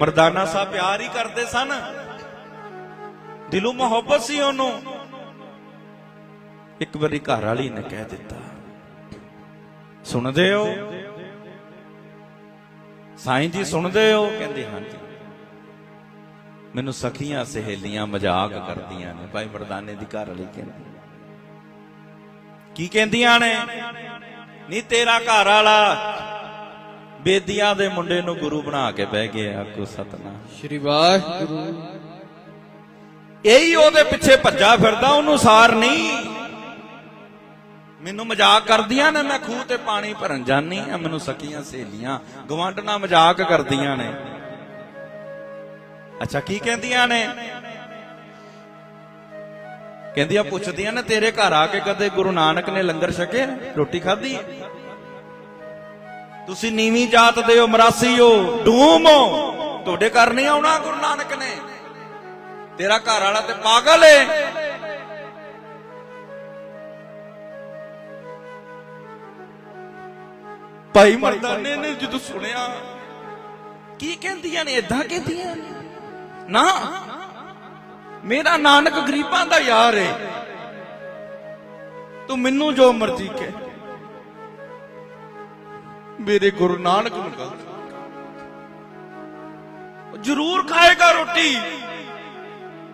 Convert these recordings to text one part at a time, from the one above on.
ਮਰਦਾਨਾ ਸਾਹਿਬ ਪਿਆਰ ਹੀ ਕਰਦੇ ਸਨ। ਦਿਲੋਂ ਮੁਹੱਬਤ ਸੀ ਉਹਨੂੰ। ਇੱਕ ਵਾਰੀ ਘਰ ਵਾਲੀ ਨੇ ਕਹਿ ਦਿੱਤਾ, ਸੁਣਦੇ ਹੋ? ਸਾਈਂ ਜੀ ਸੁਣਦੇ ਹੋ? ਕਹਿੰਦੇ, ਹਾਂਜੀ। ਮੈਨੂੰ ਸਖੀਆਂ ਸਹੇਲੀਆਂ ਮਜ਼ਾਕ ਕਰਦੀਆਂ ਨੇ। ਭਾਈ ਮਰਦਾਨੇ ਦੀ ਘਰ ਵਾਲੀ ਕਹਿੰਦੀ, ਕੀ ਕਹਿੰਦੀਆਂ ਨੇ? ਨਹੀਂ ਤੇਰਾ ਘਰ ਵਾਲਾ ਬੇਦੀਆਂ ਦੇ ਮੁੰਡੇ ਨੂੰ ਗੁਰੂ ਬਣਾ ਕੇ ਬਹਿ ਗਿਆ ਆਕੋ ਸਤਨਾਮ। ਸ਼੍ਰੀ ਵਾਹਿਗੁਰੂ। ਇਹੀ ਉਹਦੇ ਪਿੱਛੇ ਭੱਜਾ ਫਿਰਦਾ ਉਹਨੂੰ ਸਾਰ ਨਹੀਂ। ਮੈਨੂੰ ਮਜ਼ਾਕ ਕਰਦੀਆਂ ਨੇ ਮੈਂ ਖੂਹ ਤੇ ਪਾਣੀ ਭਰਨ ਜਾਨੀ ਆ ਮੈਨੂੰ ਸਕੀਆਂ ਸਹੇਲੀਆਂ ਗਵਾਂਢਣਾ ਮਜ਼ਾਕ ਕਰਦੀਆਂ ਨੇ। ਅੱਛਾ ਕੀ ਕਹਿੰਦੀਆਂ ਨੇ? ਕਹਿੰਦੀਆਂ ਪੁੱਛਦੀਆਂ ਨੇ ਤੇਰੇ ਘਰ ਆ ਕੇ ਕਦੇ ਗੁਰੂ ਨਾਨਕ ਨੇ ਲੰਗਰ ਛਕਿਆ ਰੋਟੀ ਖਾਧੀ? ਤੁਸੀਂ ਨੀਵੀਂ ਜਾਤ ਦੇ ਹੋ, ਮਰਾਸੀ ਹੋ, ਡੂਮ ਹੋ। ਤੁਹਾਡੇ ਘਰ ਨਹੀਂ ਆਉਣਾ ਗੁਰੂ ਨਾਨਕ ਨੇ। ਤੇਰਾ ਘਰ ਵਾਲਾ ਤੇ ਪਾਗਲ ਏ। ਭਾਈ ਮਰਦਾਨੇ ਨੇ ਜਦੋਂ ਸੁਣਿਆ, ਕੀ ਕਹਿੰਦੀਆਂ ਨੇ ਇਦਾਂ ਕਹਿੰਦੀਆਂ ਨੇ? ਨਾ, ਮੇਰਾ ਨਾਨਕ ਗਰੀਬਾਂ ਦਾ ਯਾਰ ਏ। ਤੂੰ ਮੈਨੂੰ ਜੋ ਮਰਜ਼ੀ ਕਹਿ। ਮੇਰੇ ਗੁਰੂ ਨਾਨਕ ਨੂੰ ਗੱਲ ਜ਼ਰੂਰ ਖਾਏਗਾ ਰੋਟੀ।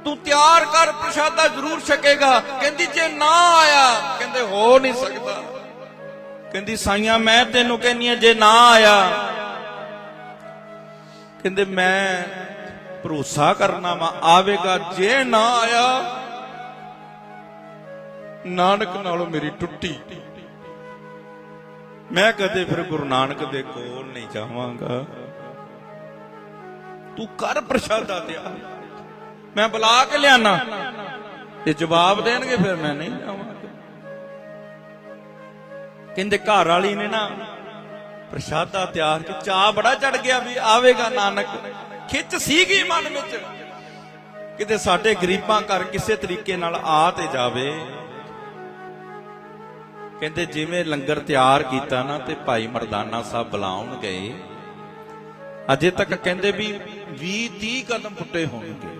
ਤੂੰ ਤਿਆਰ ਕਰ, ਪ੍ਰਸ਼ਾਦਾ ਜ਼ਰੂਰ ਛਕੇਗਾ। ਕਹਿੰਦੀ, ਜੇ ਨਾ ਆਇਆ, ਕਹਿੰਦੇ, ਹੋ ਨਹੀਂ ਸਕਦਾ। ਕਹਿੰਦੀ, ਸਾਈਆਂ, ਮੈਂ ਤੈਨੂੰ ਕਹਿੰਨੀ ਆ ਜੇ ਨਾ ਆਇਆ। ਕਹਿੰਦੇ, ਮੈਂ ਭਰੋਸਾ ਕਰਨਾ ਵਾ, ਆਵੇਗਾ, ਜੇ ਨਾ ਆਇਆ, ਨਾਨਕ ਨਾਲੋਂ ਮੇਰੀ ਟੁੱਟੀ। ਮੈਂ ਕਦੇ ਫਿਰ ਗੁਰੂ ਨਾਨਕ ਦੇ ਕੋਲ ਨਹੀਂ ਜਾਵਾਂਗਾ। ਤੂੰ ਕਰ ਪ੍ਰਸ਼ਾਦਾ ਤਿਆਰ ਮੈਂ ਬੁਲਾ ਕੇ ਲਿਆਣਾ ਤੇ ਜਵਾਬ ਦੇਣਗੇ ਫਿਰ ਮੈਂ ਨਹੀਂ ਜਾਵਾਂਗਾ। ਕਹਿੰਦੇ ਘਰ ਵਾਲੀ ਨੇ ਨਾ ਪ੍ਰਸ਼ਾਦਾ ਤਿਆਰ ਕਿ ਚਾਹ ਬੜਾ ਚੜ ਗਿਆ ਵੀ ਆਵੇਗਾ ਨਾਨਕ। ਖਿੱਚ ਸੀਗੀ ਮਨ ਵਿੱਚ। ਕਿਤੇ ਸਾਡੇ ਗਰੀਬਾਂ ਘਰ ਕਿਸੇ ਤਰੀਕੇ ਨਾਲ ਆ ਤੇ ਜਾਵੇ। ਕਹਿੰਦੇ ਜਿਵੇਂ ਲੰਗਰ ਤਿਆਰ ਕੀਤਾ ਨਾ ਤੇ ਭਾਈ ਮਰਦਾਨਾ ਸਾਹਿਬ ਬੁਲਾਉਣ ਗਏ ਅਜੇ ਤੱਕ ਕਹਿੰਦੇ ਵੀ 20 30 ਕਦਮ ਪੁੱਟੇ ਹੋਣਗੇ।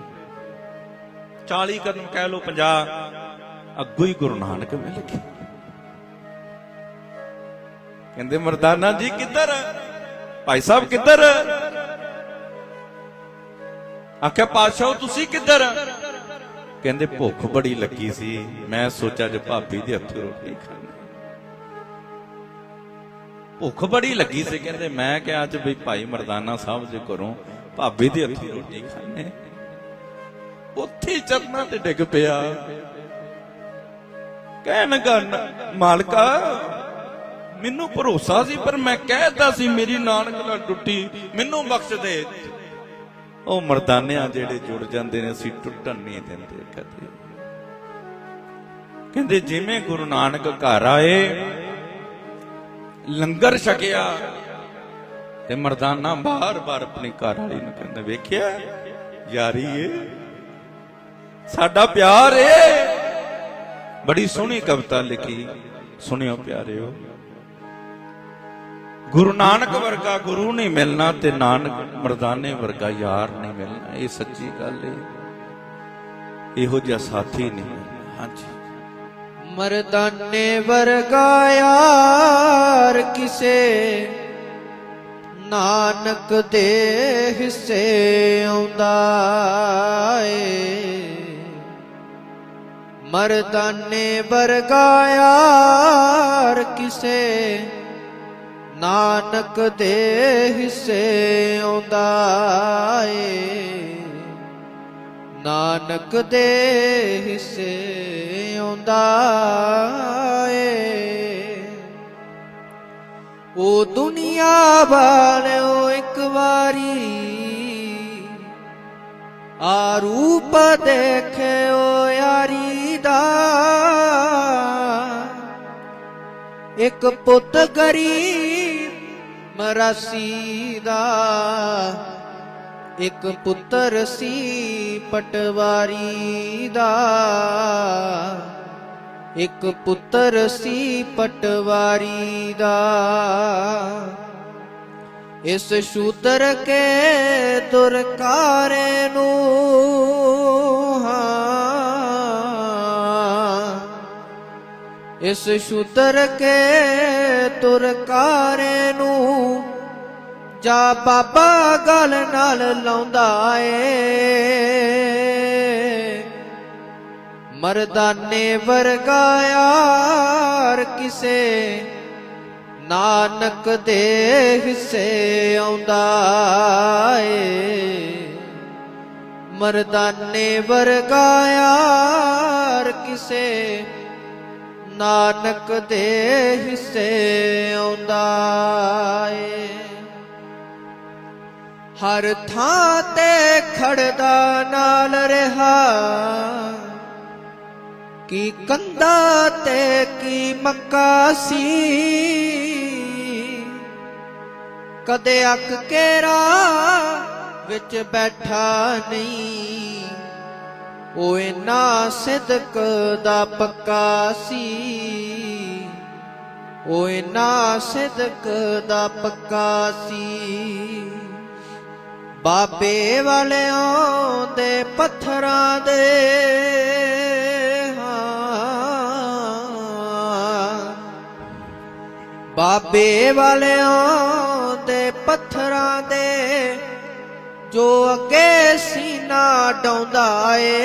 40 ਕਦਮ ਕਹਿ ਲਓ 50 ਅੱਗੋਂ ਹੀ ਗੁਰੂ ਨਾਨਕ ਮਿਲ ਗਏ। ਕਹਿੰਦੇ ਮਰਦਾਨਾ ਜੀ ਕਿੱਧਰ? ਭਾਈ ਸਾਹਿਬ ਕਿੱਧਰ? ਆਖਿਆ, ਪਾਤਸ਼ਾਹ, ਤੁਸੀਂ ਕਿੱਧਰ? ਕਹਿੰਦੇ, ਭੁੱਖ ਬੜੀ ਲੱਗੀ ਸੀ। ਮੈਂ ਸੋਚਿਆ ਜੇ ਭਾਬੀ ਦੇ ਹੱਥੋਂ ਰੋਟੀ ਖਾਣੀ। ਭੁੱਖ ਬੜੀ ਲੱਗੀ ਸੀ, ਕਹਿੰਦੇ ਮੈਂ ਕਿਹਾ ਅੱਜ ਵੀ ਭਾਈ ਮਰਦਾਨਾ ਸਾਹਿਬ ਦੇ ਘਰੋਂ ਭਾਬੀ ਦੇ ਹੱਥੋਂ ਰੋਟੀ ਖਾਣੇ ਉੱਥੇ ਚਰਨਾਂ ਤੇ ਡਿੱਗ ਪਿਆ। ਕਹਿਣ ਲੱਗਾ ਮਾਲਕਾ, ਮੈਨੂੰ ਭਰੋਸਾ ਸੀ, ਪਰ ਮੈਂ ਕਹਿਤਾ ਸੀ, ਮੇਰੀ ਨਾਨਕ ਨਾਲ ਟੁੱਟੀ, ਮੈਨੂੰ ਬਖਸ਼ ਦੇ। ਉਹ ਮਰਦਾਨਿਆਂ ਜਿਹੜੇ ਜੁੜ ਜਾਂਦੇ ਨੇ, ਅਸੀਂ ਟੁੱਟਣ ਨਹੀਂ ਦਿੰਦੇ ਕਦੇ। ਕਹਿੰਦੇ ਜਿਵੇਂ ਗੁਰੂ ਨਾਨਕ ਘਰ ਆਏ ਲੰਗਰ ਛਕਿਆ ਤੇ ਮਰਦਾਨਾ ਬਾਰ-ਬਾਰ ਆਪਣੀ ਘਰ ਵਾਲੀ ਨੂੰ ਕਹਿੰਦਾ, ਵੇਖਿਆ? ਯਾਰੀ ਏ। ਸਾਡਾ ਪਿਆਰ ਏ। ਬੜੀ ਸੋਹਣੀ ਕਵਿਤਾ ਲਿਖੀ। ਸੁਣਿਓ ਪਿਆਰਿਓ। ਗੁਰੂ ਨਾਨਕ ਵਰਗਾ ਗੁਰੂ ਨਹੀਂ ਮਿਲਣਾ ਤੇ ਨਾਨਕ ਮਰਦਾਨੇ ਵਰਗਾ ਯਾਰ ਨਹੀਂ ਮਿਲਣਾ। ਇਹ ਸੱਚੀ ਗੱਲ ਏ। ਇਹੋ ਜਿਹਾ ਸਾਥੀ ਨਹੀਂ ਹਾਂਜੀ। ਮਰਦਾਨੇ ਵਰਗਾ ਯਾਰ ਕਿਸੇ। ਨਾਨਕ ਦੇ ਹਿੱਸੇ ਆਉਂਦਾ ਏ। ਮਰਦਾਨੇ ਵਰਗਾ ਯਾਰ ਕਿਸੇ। ਨਾਨਕ ਦੇ ਹਿੱਸੇ ਆਉਂਦਾ ਏ। ਨਾਨਕ ਦੇ ਹਿੱਸੇ ਆਉਂਦਾ ਏ। ਉਹ ਦੁਨੀਆ ਵਾਲਿਓ ਇੱਕ ਵਾਰੀ। ਆ ਰੂਪ ਦੇਖਿਓ ਯਾਰੀ ਦਾ। ਇੱਕ ਪੁੱਤ ਗਰੀਬ ਮਰਾਸੀ ਦਾ। ਇੱਕ ਪੁੱਤਰ ਸੀ ਪਟਵਾਰੀ ਦਾ। ਇੱਕ ਪੁੱਤਰ ਸੀ ਪਟਵਾਰੀ ਦਾ। ਇਸ ਸ਼ੂਦਰ ਕੇ ਦੁਰਕਾਰੇ ਨੂੰ, ਹਾਂ। ਇਸ ਸ਼ੂਦਰ ਕੇ ਤੁਰਕਾਰੇ ਨੂੰ, ਜਾ ਬਾਬਾ ਗਲ ਨਾਲ ਲਾਉਂਦਾ ਏ। ਮਰਦਾਨੇ ਵਰਗਾ ਯਾਰ ਕਿਸੇ। ਨਾਨਕ ਦੇ ਹਿੱਸੇ ਆਉਂਦਾ ਏ। ਮਰਦਾਨੇ ਵਰਗਾ ਯਾਰ ਕਿਸੇ। ਨਾਨਕ ਦੇ ਹਿੱਸੇ ਆਉਂਦਾ ਏ। ਹਰ ਥਾਂ ਤੇ ਖੜਦਾ ਨਾਲ ਰਿਹਾ। ਕੀ ਕੰਦਾ ਤੇ ਕੀ ਮੱਕਾ ਸੀ ਕਦੇ ਅੱਕ ਕੇ ਵਿੱਚ ਬੈਠਾ ਨਹੀਂ ਉਹ ਇਨਾ ਸਿਦਕ ਦਾ ਪੱਕਾ ਸੀ ਉਹ ਇਨਾ ਸਿਦਕ ਦਾ ਪੱਕਾ ਸੀ ਬਾਬੇ ਵਾਲਿਆਂ ਦੇ ਪੱਥਰਾਂ ਦੇ ਬਾਬੇ ਵਾਲਿਆਂ ਦੇ ਪੱਥਰਾਂ ਦੇ ਜੋ ਅੱਗੇ ਸੀਨਾ ਡਾਉਂਦਾ ਏ।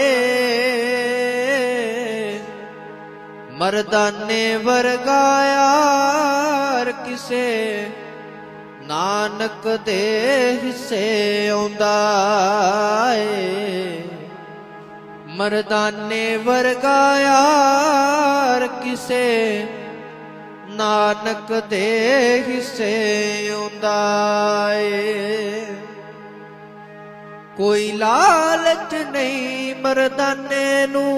ਮਰਦਾਨੇ ਵਰਗਾ ਯਾਰ ਕਿਸੇ ਨਾਨਕ ਦੇ ਹਿੱਸੇ ਆਉਂਦਾ ਏ। ਮਰਦਾਨੇ ਵਰਗਾ ਯਾਰ ਕਿਸੇ ਨਾਨਕ ਦੇ ਹਿੱਸੇ ਆਉਂਦਾ ਏ ਕੋਈ ਲਾਲਚ ਨਹੀਂ ਮਰਦਾਨੇ ਨੂੰ,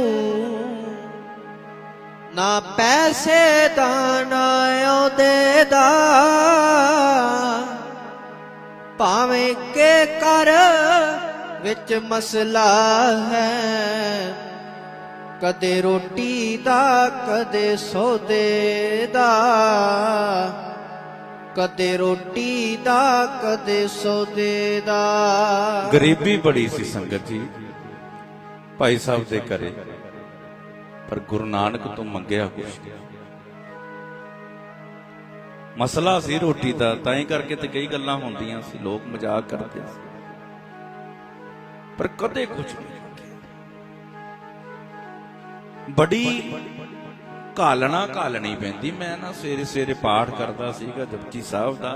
ਨਾ ਪੈਸੇ ਦਾ ਨਾ ਉਹਦੇ ਦਾ। ਭਾਵੇਂ ਕੇ ਕਰ ਵਿੱਚ ਮਸਲਾ ਹੈ ਕਦੇ ਰੋਟੀ ਦਾ, ਕਦੇ ਸੌਦੇ ਦਾ। ਕਦੇ ਰੋਟੀ ਦਾ, ਕਦੇ ਸੌਦੇ ਦਾ। ਗਰੀਬੀ ਬੜੀ ਸੀ ਸੰਗਤ ਜੀ, ਭਾਈ ਸਾਹਿਬ ਦੇ ਘਰੇ। ਪਰ ਗੁਰੂ ਨਾਨਕ ਤੋਂ ਮੰਗਿਆ ਕੁਛ ਮਸਲਾ ਸੀ ਰੋਟੀ ਦਾ, ਤਾਂ ਹੀ ਕਰਕੇ ਤੇ ਕਈ ਗੱਲਾਂ ਹੁੰਦੀਆਂ ਸੀ, ਲੋਕ ਮਜ਼ਾਕ ਕਰਦੇ ਸੀ। ਪਰ ਕਦੇ ਕੁਝ ਨਹੀਂ। ਬੜੀ ਘਾਲਣਾ ਘਾਲਣੀ ਪੈਂਦੀ। ਮੈਂ ਨਾ ਸਵੇਰੇ ਸਵੇਰੇ ਪਾਠ ਕਰਦਾ ਸੀਗਾ ਜਪਜੀ ਸਾਹਿਬ ਦਾ।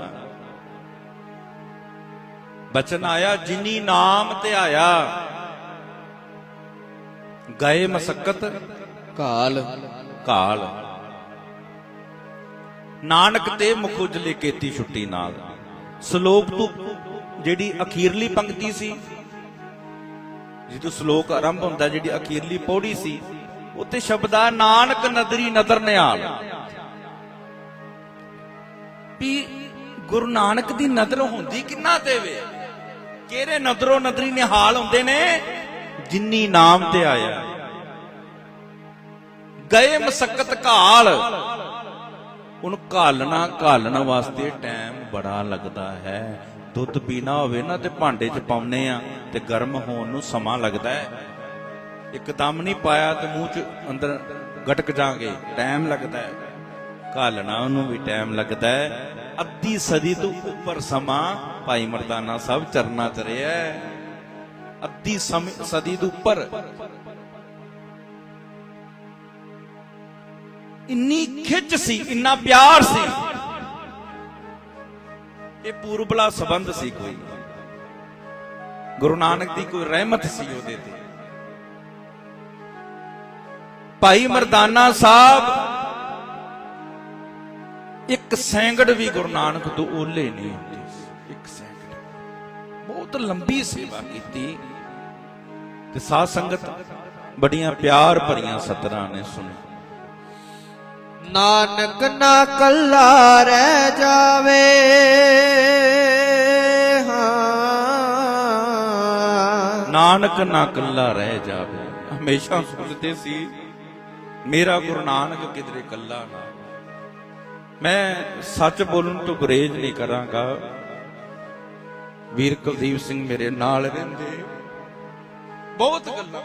ਬਚਨ ਆਇਆ ਜਿਨੀ ਨਾਮ ਤੇ ਆਇਆ ਗਏ ਮਸਕਤ ਕਾਲ ਕਾਲ ਨਾਨਕ ਤੇ ਮੁਖ ਉਜਲੇ ਕੀਤੀ ਛੁੱਟੀ ਨਾਲ। ਸ਼ਲੋਕ ਤੋਂ ਜਿਹੜੀ ਅਖੀਰਲੀ ਪੰਕਤੀ ਸੀ ਜਦੋਂ ਸ਼ਲੋਕ ਆਰੰਭ ਹੁੰਦਾ ਜਿਹੜੀ ਅਖੀਰਲੀ ਪੌੜੀ ਸੀ ਉੱਤੇ ਸ਼ਬਦ ਆ ਨਾਨਕ ਨਦਰੀ ਨਦਰ ਨਿਹਾਲ। ਵੀ ਗੁਰੂ ਨਾਨਕ ਦੀ ਨਦਰ ਹੁੰਦੀ ਕਿੰਨਾ ਤੇ ਵੇ? ਕਿਹੜੇ ਨਦਰੋਂ ਨਦਰੀ ਨਿਹਾਲ ਹੁੰਦੇ ਨੇ? ਜਿੰਨੀ ਨਾਮ ਤੇ ਆਇਆ। ਗਏ ਮਸਕਤ ਘਾਲ। ਉਹਨੂੰ ਘਾਲਣਾ, ਘਾਲਣ ਵਾਸਤੇ ਟਾਈਮ ਬੜਾ ਲੱਗਦਾ ਹੈ। ਦੁੱਧ ਪੀਣਾ ਹੋਵੇ ਨਾ ਤੇ ਭਾਂਡੇ 'ਚ ਪਾਉਨੇ ਆ ਤੇ ਗਰਮ ਹੋਣ ਨੂੰ ਸਮਾਂ ਲੱਗਦਾ ਹੈ। ਇੱਕਦਮ ਨਹੀਂ ਪਾਇਆ ਤੇ ਮੂੰਹ 'ਚ ਅੰਦਰ ਗਟਕ ਜਾਗੇ। ਟਾਈਮ ਲੱਗਦਾ ਹੈ। ਘਾਲਣਾ ਉਹਨੂੰ ਵੀ ਟਾਈਮ ਲੱਗਦਾ ਹੈ। ਅੱਧੀ ਸਦੀ ਤੋਂ ਉੱਪਰ ਸਮਾਂ ਭਾਈ ਮਰਦਾਨਾ ਸਾਹਿਬ ਚਰਨਾ ਚ ਰਿਹਾ ਹੈ। ਅੱਧੀ ਸਦੀ ਤੋਂ ਉੱਪਰ। ਇੰਨੀ ਖਿੱਚ ਸੀ, ਇੰਨਾ ਪਿਆਰ ਸੀ। ਇਹ ਪੂਰਬਲਾ ਸੰਬੰਧ ਸੀ ਕੋਈ। ਗੁਰੂ ਨਾਨਕ ਦੀ ਕੋਈ ਰਹਿਮਤ ਸੀ ਉਹਦੇ ਤੇ। ਭਾਈ ਮਰਦਾਨਾ ਸਾਹਿਬ ਇੱਕ ਸੈਂਗੜ ਵੀ ਗੁਰੂ ਨਾਨਕ ਤੋਂ ਓਲੇ ਨਹੀਂ ਹੁੰਦੀ ਇੱਕ ਸੈਂਗੜ। ਬਹੁਤ ਲੰਬੀ ਸੇਵਾ ਕੀਤੀ। ਤੇ ਸਾਧ ਸੰਗਤ ਬੜੀਆਂ ਪਿਆਰ ਭਰੀਆਂ ਸਤਰਾਂ ਨੇ ਸੁਣੀ ਨਾਨਕ ਨਾ ਕੱਲਾ ਰਹਿ ਜਾਵੇ ਹਾਂ। ਨਾਨਕ ਨਾ ਕੱਲਾ ਰਹਿ ਜਾਵੇ। ਹਮੇਸ਼ਾ ਸੋਚਦੇ ਸੀ ਮੇਰਾ ਗੁਰੂ ਨਾਨਕ ਕਿਧਰੇ ਕੱਲਾ ਨਾ ਮੈਂ ਸੱਚ ਬੋਲਣ ਤੋਂ ਗੁਰੇਜ਼ ਨਹੀਂ ਕਰਾਂਗਾ। ਵੀਰ ਕੁਲਦੀਪ ਸਿੰਘ ਮੇਰੇ ਨਾਲ ਰਹਿੰਦੇ। ਬਹੁਤ ਗੱਲਾਂ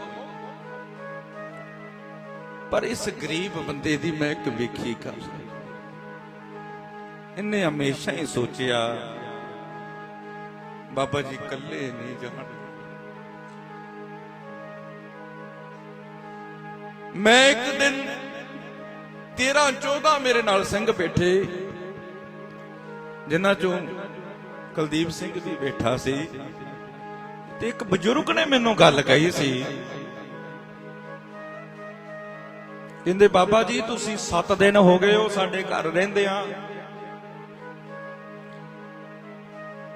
ਪਰ ਇਸ ਗਰੀਬ ਬੰਦੇ ਦੀ ਮੈਂ ਇੱਕ ਵੇਖੀ ਕਰ ਇਹਨੇ ਹਮੇਸ਼ਾ ਹੀ ਸੋਚਿਆ, ਬਾਬਾ ਜੀ ਇਕੱਲੇ ਨਹੀਂ ਜਾਣ ਮੈਂ ਇੱਕ ਦਿਨ 13 14 ਮੇਰੇ ਨਾਲ ਸਿੰਘ ਬੈਠੇ। ਜਿਨ੍ਹਾਂ ਚੋਂ ਕੁਲਦੀਪ ਸਿੰਘ ਵੀ ਬੈਠਾ ਸੀ ਤੇ ਇੱਕ ਬਜ਼ੁਰਗ ਨੇ ਮੈਨੂੰ ਗੱਲ ਕਹੀ ਸੀ। ਕਹਿੰਦੇ, ਬਾਬਾ ਜੀ, ਤੁਸੀਂ 7 ਦਿਨ ਹੋ ਗਏ ਹੋ ਸਾਡੇ ਘਰ ਰਹਿੰਦੇ ਆ।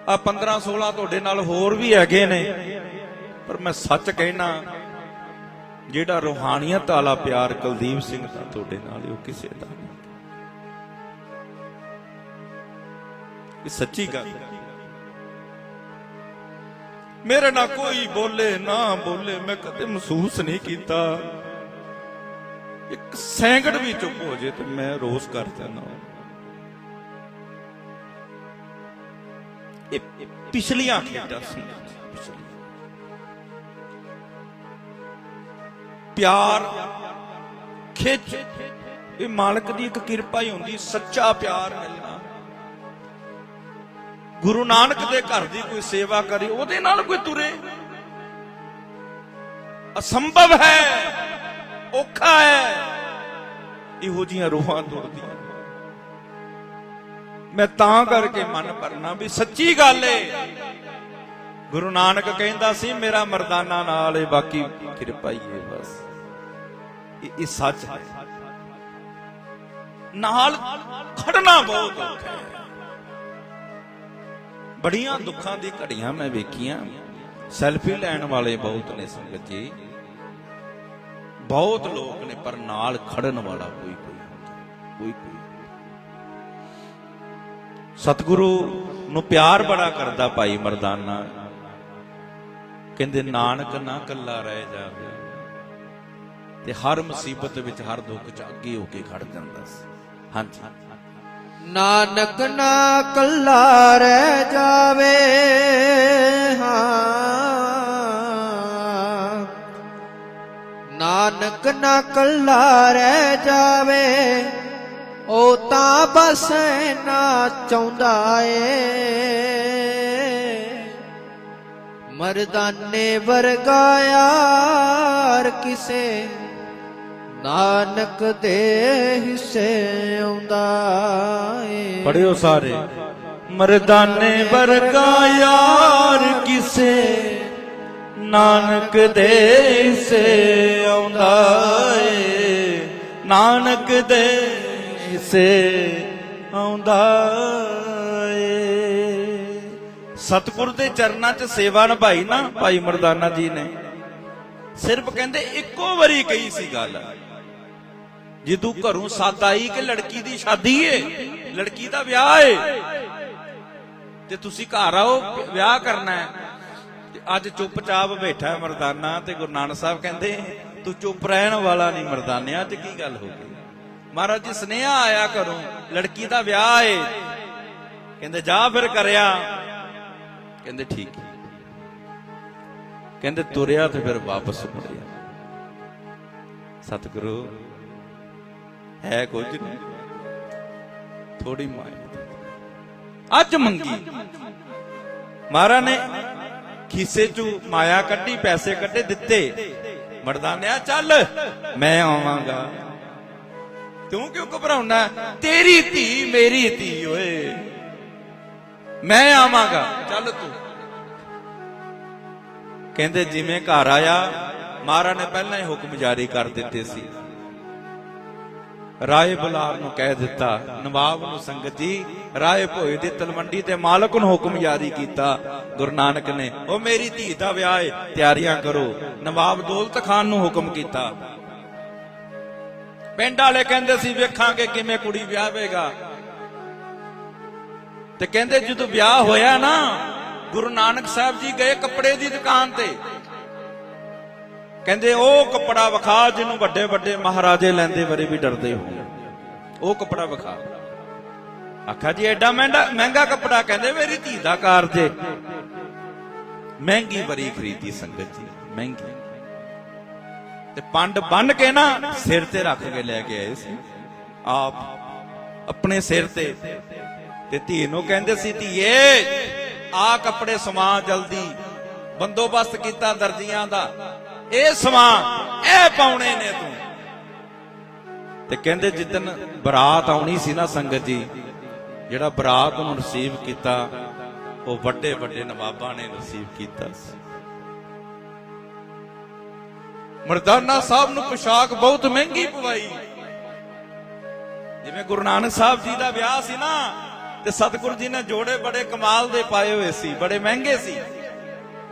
ਆ 15 16 ਤੁਹਾਡੇ ਨਾਲ ਹੋਰ ਵੀ ਹੈਗੇ ਨੇ। ਪਰ ਮੈਂ ਸੱਚ ਕਹਿਣਾ ਜਿਹੜਾ ਰੋਹਾਨੀਅਤ ਵਾਲਾ ਪਿਆਰ ਕੁਲਦੀਪ ਸਿੰਘ ਦਾ, ਤੁਹਾਡੇ ਨਾਲ ਉਹ ਕਿਸੇ ਦਾ ਨਹੀਂ। ਇਹ ਸੱਚੀ ਗੱਲ ਹੈ। ਮੇਰੇ ਨਾਲ ਕੋਈ ਬੋਲੇ, ਨਾ ਬੋਲੇ, ਮੈਂ ਕਦੇ ਮਹਿਸੂਸ ਨਹੀਂ ਕੀਤਾ। ਇੱਕ ਸੈਂਕੜ ਵੀ ਚੁੱਪ ਹੋ ਜੇ ਤੇ ਮੈਂ ਰੋਸ ਕਰ ਜਾਂਦਾ ਇਹ ਪਿਛਲੀਆਂ ਖੇਡਾਂ ਸੀ। ਪਿਆਰ। ਖਿੱਚ। ਇਹ ਮਾਲਕ ਦੀ ਇੱਕ ਕਿਰਪਾ ਹੀ ਹੁੰਦੀ, ਸੱਚਾ ਪਿਆਰ ਮਿਲਣਾ। ਗੁਰੂ ਨਾਨਕ ਦੇ ਘਰ ਦੀ ਕੋਈ ਸੇਵਾ ਕਰੇ, ਉਹਦੇ ਨਾਲ ਕੋਈ ਤੁਰੇ। ਅਸੰਭਵ ਹੈ, ਔਖਾ ਹੈ, ਇਹੋ ਜੀਆਂ ਰੂਹਾਂ ਤੁਰਦੀਆਂ। ਮੈਂ ਤਾਂ ਕਰਕੇ ਮਨ ਭਰਨਾ ਵੀ ਸੱਚੀ ਗੱਲ ਏ। ਗੁਰੂ ਨਾਨਕ ਕਹਿੰਦਾ ਸੀ, ਮੇਰਾ ਮਰਦਾਨਾ ਨਾਲ ਏ, ਬਾਕੀ ਕਿਰਪਾ ਹੀ ਏ ਬਸ। ਇਹ ਸੱਚ ਹੈ। ਨਾਲ ਖੜਨਾ ਬਹੁਤ ਔਖਾ ਹੈ। ਬੜੀਆਂ ਦੁੱਖਾਂ ਦੀ ਘੜੀਆਂ ਮੈਂ ਵੇਖੀਆਂ। ਸੈਲਫੀ ਲੈਣ ਵਾਲੇ ਬਹੁਤ ਨੇ ਸੰਗਤ ਜੀ। ਬਹੁਤ ਲੋਕ ਨੇ, ਪਰ ਨਾਲ ਖੜਨ ਵਾਲਾ ਕੋਈ ਕੋਈ ਕੋਈ ਕੋਈ ਸਤਿਗੁਰੂ ਨੂੰ ਪਿਆਰ ਬੜਾ ਕਰਦਾ ਭਾਈ ਮਰਦਾਨਾ। ਕਹਿੰਦੇ, ਨਾਨਕ ਨਾ ਕੱਲਾ ਰਹਿ ਜਾਵੇ। ਤੇ ਹਰ ਮੁਸੀਬਤ ਵਿੱਚ, ਹਰ ਦੁੱਖ ਚ ਅੱਗੇ ਹੋ ਕੇ ਖੜ ਜਾਂਦਾ ਸੀ। ਹਾਂਜੀ। ਨਾਨਕ ਨਾ ਕੱਲਾ ਰਹਿ ਜਾਵੇ, ਹਾਂ। ਨਾਨਕ ਨਾ ਕੱਲਾ ਰਹਿ ਜਾਵੇ, ਉਹ ਤਾਂ ਬਸ ਨਾ ਚਾਹੁੰਦਾ ਏ। ਮਰਦਾਨੇ ਵਰਗਾ ਯਾਰ ਕਿਸੇ ਨਾਨਕ ਦੇ ਹਿੱਸੇ ਆਉਂਦਾ ਏ। ਪੜਿਓ ਸਾਰੇ। ਮਰਦਾਨੇ ਵਰਗਾ ਯਾਰ ਕਿਸੇ, ਨਾਨਕ ਦੇ ਹਿੱਸੇ ਆਉਂਦਾ ਏ। ਨਾਨਕ ਦੇ ਹਿੱਸੇ ਆਉਂਦਾ ਏ। ਸਤਿਗੁਰ ਦੇ ਚਰਨਾਂ 'ਚ ਸੇਵਾ ਨਿਭਾਈ ਨਾ ਭਾਈ ਮਰਦਾਨਾ ਜੀ ਨੇ। ਸਿਰਫ ਕਹਿੰਦੇ ਇੱਕੋ ਵਾਰੀ ਕਹੀ ਸੀ ਗੱਲ। ਜਿੱਦੂ ਘਰੋਂ ਸੱਦ ਆਈ ਕਿ ਲੜਕੀ ਦੀ ਸ਼ਾਦੀ ਏ? ਲੜਕੀ ਦਾ ਵਿਆਹ ਏ। ਤੇ ਤੁਸੀਂ ਘਰ ਆਓ, ਵਿਆਹ ਕਰਨਾ ਹੈ। ਤੇ ਅੱਜ ਚੁੱਪਚਾਪ ਬੈਠਾ ਮਰਦਾਨਾ ਤੇ ਗੁਰੂ ਨਾਨਕ ਸਾਹਿਬ ਕਹਿੰਦੇ, ਤੂੰ ਚੁੱਪ ਰਹਿਣ ਵਾਲਾ ਨਹੀਂ ਮਰਦਾਨਿਆ ਅੱਜ ਕੀ ਗੱਲ ਹੋ ਗਈ? ਮਹਾਰਾਜ ਜੀ, ਸੁਨੇਹਾ ਆਇਆ ਘਰੋਂ, ਲੜਕੀ ਦਾ ਵਿਆਹ ਏ। ਕਹਿੰਦੇ, ਜਾ ਫਿਰ ਕਰਿਆ। ਕਹਿੰਦੇ, ਠੀਕ ਕਹਿੰਦੇ, ਤੁਰਿਆ ਤੇ ਫਿਰ ਵਾਪਸ ਮੁੜਿਆ। ਸਤਿਗੁਰੂ ਹੈ ਕੁਝ ਨਹੀਂ। ਥੋੜੀ ਮਾਇਆ ਅੱਜ ਮੰਗੀ। ਮਹਾਰਾ ਨੇ ਖੀਸੇ ਚੋਂ ਮਾਇਆ ਕੱਢੀ, ਪੈਸੇ ਕੱਢੇ, ਦਿੱਤੇ। ਮਰਦਾਨਿਆ ਚੱਲ, ਮੈਂ ਆਵਾਂਗਾ। ਤੂੰ ਕਿਉਂ ਘਬਰਾਉਣਾ ਤੇਰੀ ਧੀ, ਮੇਰੀ ਧੀ ਓਏ। ਮੈਂ ਆਵਾਂਗਾ। ਚੱਲ ਤੂੰ। ਕਹਿੰਦੇ, ਜਿਵੇਂ ਘਰ ਆਇਆ, ਮਹਾਰਾਜ ਨੇ ਪਹਿਲਾਂ ਹੀ ਹੁਕਮ ਜਾਰੀ ਕਰ ਦਿੱਤੇ ਸੀ। ਰਾਏ ਬੁਲਾਰ ਨੂੰ ਕਹਿ ਦਿੱਤਾ, ਨਵਾਬ ਨੂੰ ਸੰਗਤ ਜੀ, ਰਾਏ ਭੋਏ ਦੀ ਤਲਵੰਡੀ ਤੇ ਮਾਲਕ ਨੂੰ ਹੁਕਮ ਜਾਰੀ ਕੀਤਾ। ਗੁਰੂ ਨਾਨਕ ਨੇ, ਉਹ ਮੇਰੀ ਧੀ ਦਾ ਵਿਆਹ ਹੈ ਤਿਆਰੀਆਂ ਕਰੋ। ਨਵਾਬ ਦੌਲਤ ਖਾਨ ਨੂੰ ਹੁਕਮ ਕੀਤਾ। ਪਿੰਡ ਵਾਲੇ ਕਹਿੰਦੇ ਸੀ, ਵੇਖਾਂਗੇ ਕਿਵੇਂ ਕੁੜੀ ਵਿਆਹਵੇਗਾ। ਤੇ ਕਹਿੰਦੇ, ਜਦੋਂ ਵਿਆਹ ਹੋਇਆ ਨਾ, ਗੁਰੂ ਨਾਨਕ ਸਾਹਿਬ ਜੀ ਗਏ ਕੱਪੜੇ ਦੀ ਦੁਕਾਨ ਤੇ। ਕਹਿੰਦੇ, ਉਹ ਕੱਪੜਾ ਵਿਖਾ ਜਿਹਨੂੰ ਵੱਡੇ ਵੱਡੇ ਮਹਾਰਾਜੇ ਲੈਂਦੇ ਵਰੇ ਵੀ ਡਰਦੇ ਹੋ। ਉਹ ਕੱਪੜਾ ਵਿਖਾ। ਆਖਾ ਜੀ ਐਡਾ ਮਹਿੰਗਾ ਮਹਿੰਗਾ ਕੱਪੜਾ ਕਹਿੰਦੇ, ਮੇਰੀ ਧੀ ਦਾ ਕਾਰਜ ਏ ਮਹਿੰਗੀ ਬਰੀ ਖਰੀਦੀ ਸੰਗਤ ਜੀ, ਮਹਿੰਗੀ। ਤੇ ਪੰਡ ਬੰਨ ਕੇ ਨਾ ਸਿਰ ਤੇ ਰੱਖ ਕੇ ਲੈ ਕੇ ਆਏ ਸੀ। ਆਪ ਆਪਣੇ ਸਿਰ ਤੇ ਤੇ ਧੀ ਨੂੰ ਕਹਿੰਦੇ ਸੀ, ਧੀਏ ਆ ਕੱਪੜੇ ਸਮਾ ਜਲਦੀ ਬੰਦੋਬਸਤ ਕੀਤਾ ਦਰਜੀਆਂ ਦਾ। ਇਹ ਸਮਾ ਇਹ ਪਾਉਣੇ ਨੇ ਤੂੰ। ਤੇ ਕਹਿੰਦੇ ਜਿੱਦਨ ਬਰਾਤ ਆਉਣੀ ਸੀ ਨਾ ਸੰਗਤ ਜੀ, ਜਿਹੜਾ ਬਰਾਤ ਨੂੰ ਰਿਸੀਵ ਕੀਤਾ, ਉਹ ਵੱਡੇ ਵੱਡੇ ਨਵਾਬਾਂ ਨੇ ਰਿਸੀਵ ਕੀਤਾ ਸੀ। ਮਰਦਾਨਾ ਸਾਹਿਬ ਨੂੰ ਪੋਸ਼ਾਕ ਬਹੁਤ ਮਹਿੰਗੀ ਪਵਾਈ। ਜਿਵੇਂ ਗੁਰੂ ਨਾਨਕ ਸਾਹਿਬ ਜੀ ਦਾ ਵਿਆਹ ਸੀ ਨਾ, ਤੇ ਸਤਿਗੁਰੂ ਜੀ ਨੇ ਜੋੜੇ ਬੜੇ ਕਮਾਲ ਦੇ ਪਾਏ ਹੋਏ ਸੀ, ਬੜੇ ਮਹਿੰਗੇ ਸੀ।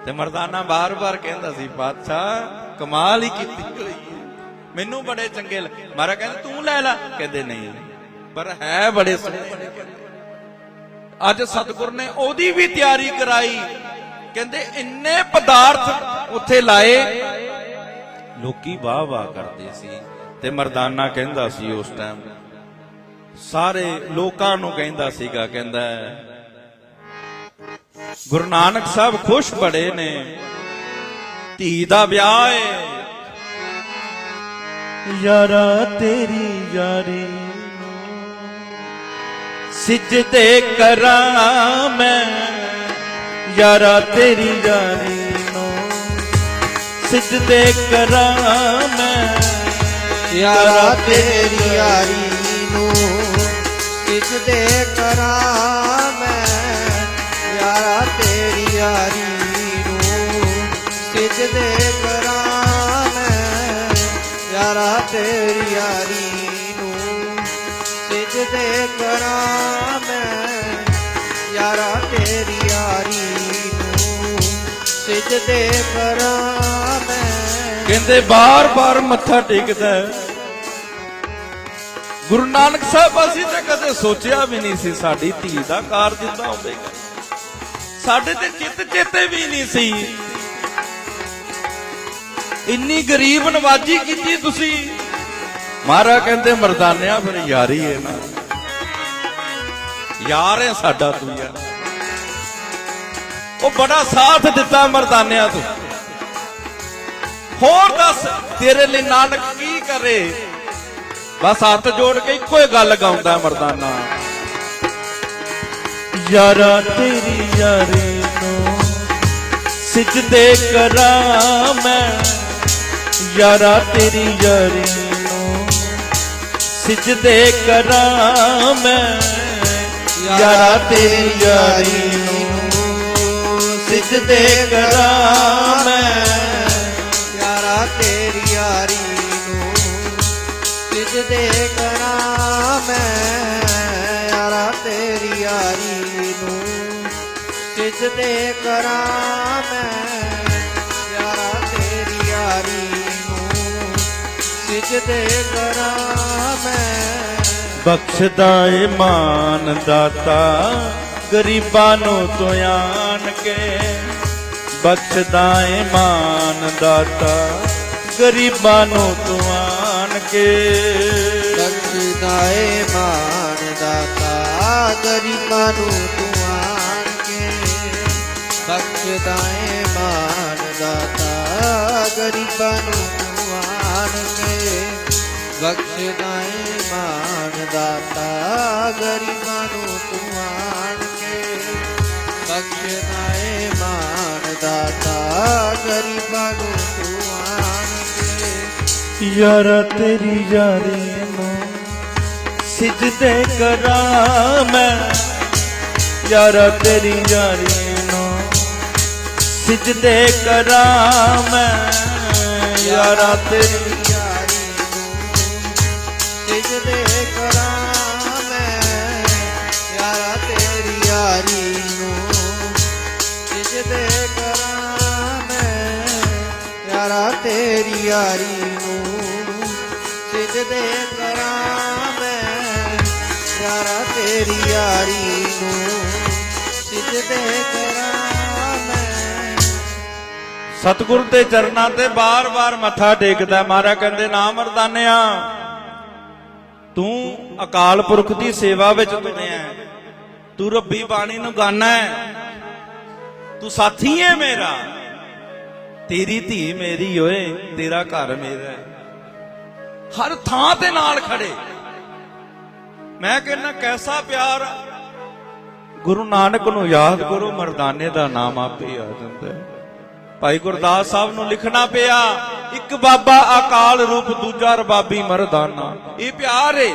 ਤੇ ਮਰਦਾਨਾ ਬਾਰ-ਬਾਰ ਕਹਿੰਦਾ ਸੀ ਪਾਤਸ਼ਾਹ ਕਮਾਲ ਹੀ ਕੀਤੀ। ਹੋਈ ਹੈ ਮੈਨੂੰ ਬੜੇ ਚੰਗੇ ਲੱਗੇ ਮਾਰਾ ਕਹਿੰਦਾ, ਤੂੰ ਲੈ ਲੈ। ਕਹਿੰਦੇ, ਨਹੀਂ। ਪਰ ਹੈ ਬੜੇ ਸੋਹਣੇ। ਅੱਜ ਸਤਿਗੁਰ ਨੇ ਉਹਦੀ ਵੀ ਤਿਆਰੀ ਕਰਾਈ। ਕਹਿੰਦੇ, ਇੰਨੇ ਪਦਾਰਥ ਉੱਥੇ ਲਾਏ। ਲੋਕੀ ਵਾਹ ਵਾਹ ਕਰਦੇ ਸੀ। ਤੇ ਮਰਦਾਨਾ ਕਹਿੰਦਾ ਸੀ ਉਸ ਟਾਈਮ ਸਾਰੇ ਲੋਕਾਂ ਨੂੰ ਕਹਿੰਦਾ ਸੀਗਾ, ਕਹਿੰਦਾ ਗੁਰੂ ਨਾਨਕ ਸਾਹਿਬ ਖੁਸ਼ ਬੜੇ ਨੇ। ਧੀ ਦਾ ਵਿਆਹ ਏ। ਯਾਰਾ ਤੇਰੀ ਯਾਰੀ ਸਿਜਦੇ ਕਰਾਂ ਮੈਂ। ਯਾਰਾ ਤੇਰੀ ਯਾਰੀ ਨੂੰ ਸਿਜਦੇ ਕਰਾਂ ਮੈਂ। ਯਾਰਾ ਤੇਰੀ ਯਾਰੀ ਤੇਰੀ ਨੂੰ ਸਿਜਦੇ ਕਰਾਂ ਮੈਂ ਯਾਰਾ ਤੇਰੀ ਯਾਰੀ ਨੂੰ ਸਿਜਦੇ ਕਰਾਂ ਮੈਂ ਯਾਰਾ ਤੇਰੀ ਯਾਰੀ ਨੂੰ ਸਿਜਦੇ ਕਰਾਂ ਮੈਂ ਕਹਿੰਦੇ ਬਾਰ-ਬਾਰ ਮੱਥਾ ਟੇਕਦਾ ਗੁਰੂ ਨਾਨਕ ਸਾਹਿਬ, ਅਸੀਂ ਤਾਂ ਕਦੇ ਸੋਚਿਆ ਵੀ ਨਹੀਂ ਸੀ ਸਾਡੀ ਧੀ ਦਾ ਕਾਰਜ ਇਦਾਂ ਹੋਵੇਗਾ। ਸਾਡੇ ਤੇ ਚਿੱਤ ਚੇਤੇ ਵੀ ਨਹੀਂ ਸੀ। ਇੰਨੀ ਗਰੀਬ ਨਵਾਜੀ ਕੀਤੀ ਤੁਸੀਂ। ਮਹਾਰਾ ਕਹਿੰਦੇ, ਮਰਦਾਨਿਆ ਫਿਰ ਯਾਰੀ ਹੈ ਨਾ। ਯਾਰ ਹੈ ਸਾਡਾ ਤੂੰ ਯਾਰ। ਉਹ ਬੜਾ ਸਾਥ ਦਿੱਤਾ ਮਰਦਾਨਿਆ ਤੂੰ। ਹੋਰ ਦੱਸ, ਤੇਰੇ ਲਈ ਨਾਨਕ ਕੀ ਕਰੇ? ਬਸ ਹੱਥ ਜੋੜ ਕੇ ਇੱਕੋ ਹੀ ਗੱਲ ਗਾਉਂਦਾ ਮਰਦਾਨਾ। ਯਾਰਾ ਤੇਰੀ ਯਾਰੀ ਨੂੰ ਸਿਜਦੇ ਕਰਾਂ ਮੈਂ। ਯਾਰਾ ਤੇਰੀ ਯਾਰੀ ਨੂੰ ਸਿਜਦੇ ਕਰਾਂ ਮੈਂ। ਯਾਰਾ ਤੇਰੀ ਯਾਰੀ ਨੂੰ ਸਿਜਦੇ ਕਰਾਂ ਮੈਂ। ਸਿਜਦੇ ਕਰਾਂ ਮੈਂ ਯਾਰਾ ਤੇਰੀ ਯਾਰੀ ਨੂੰ। ਸਿਜਦੇ ਕਰਾਂ ਮੈਂ। ਬਖਸ਼ਦਾ ਏ ਮਾਨ ਦਾਤਾ ਗਰੀਬਾਂ ਨੂੰ ਤੋਂ ਆਣ ਕੇ। ਬਖਸ਼ਦਾ ਏ ਮਾਨ ਦਾਤਾ ਗਰੀਬਾਂ ਨੂੰ ਤੋਂ ਆਣ ਕੇ। ਬਖਸ਼ਦਾ ਏ ਮਾਨ ਦਾਤਾ ਗਰੀਬਾਂ ਨੂੰ ਬਖਸ਼ਦਾ ਮਾਨ ਦਾਤਾ, ਗਰੀਬਾਂ ਨੂੰ ਤੂੰ ਆਣ ਕੇ ਬਖਸ਼ਦਾ ਮਾਨ ਦਾਤਾ, ਗਰੀਬਾਂ ਨੂੰ ਤੂੰ ਆਣ ਕੇ ਬਖਸ਼ਦਾ ਮਾਨ ਦਾਤਾ, ਗਰੀਬਾਂ ਨੂੰ ਤੂੰ ਆਣ ਕੇ ਯਾਰਾ ਤੇਰੀ ਯਾਰੀ ਨੂੰ ਸਿਜਦੇ ਕਰਾਂ ਮੈਂ। ਯਾਰਾ ਤੇਰੀ ਯਾਰੀ ਸਿਜਦੇ ਕਰਾਂ ਮੈਂ ਯਾਰਾ ਤੇਰੀ ਯਾਰੀ ਨੂੰ ਸਿਜਦੇ ਕਰਾਂ ਮੈਂ ਯਾਰਾ ਤੇਰੀ ਯਾਰੀ ਨੂੰ। ਸਿਜਦੇ ਕਰਾਂ ਮੈਂ ਯਾਰਾ ਤੇਰੀ ਯਾਰੀ ਨੂੰ। ਸਿਜਦੇ ਕਰਾਂ ਮੈਂ ਯਾਰਾ ਤੇਰੀ ਯਾਰੀ ਸਤਿਗੁਰ ਦੇ ਚਰਨਾਂ ਤੇ ਬਾਰ-ਬਾਰ ਮੱਥਾ ਟੇਕਦਾ ਮਾਰਾ ਕਹਿੰਦੇ ਨਾ ਮਰਦਾਨਿਆ ਤੂੰ ਅਕਾਲ ਪੁਰਖ ਦੀ ਸੇਵਾ ਵਿੱਚ ਤੁਰਿਆ ਤੂੰ ਰੱਬੀ ਬਾਣੀ ਨੂੰ ਗਾਣਾ ਹੈ। ਤੂੰ ਸਾਥੀ ਹੈ ਮੇਰਾ। ਤੇਰੀ ਧੀ ਮੇਰੀ ਓਏ, ਤੇਰਾ ਘਰ ਮੇਰਾ ਹਰ ਥਾਂ ਤੇ ਨਾਲ ਖੜੇ। ਮੈਂ ਕਹਿੰਦਾ, ਕੈਸਾ ਪਿਆਰ ਗੁਰੂ ਨਾਨਕ ਨੂੰ ਯਾਦ ਕਰੋ, ਮਰਦਾਨੇ ਦਾ ਨਾਮ ਆਪੇ ਆ ਜਾਂਦਾ ਹੈ। ਭਾਈ ਗੁਰਦਾਸ ਸਾਹਿਬ ਨੂੰ ਲਿਖਣਾ ਪਿਆ, ਇੱਕ ਬਾਬਾ ਅਕਾਲ ਰੂਪ, ਦੂਜਾ ਰਬਾਬੀ ਮਰਦਾਨਾ। ਇਹ ਪਿਆਰ ਏ।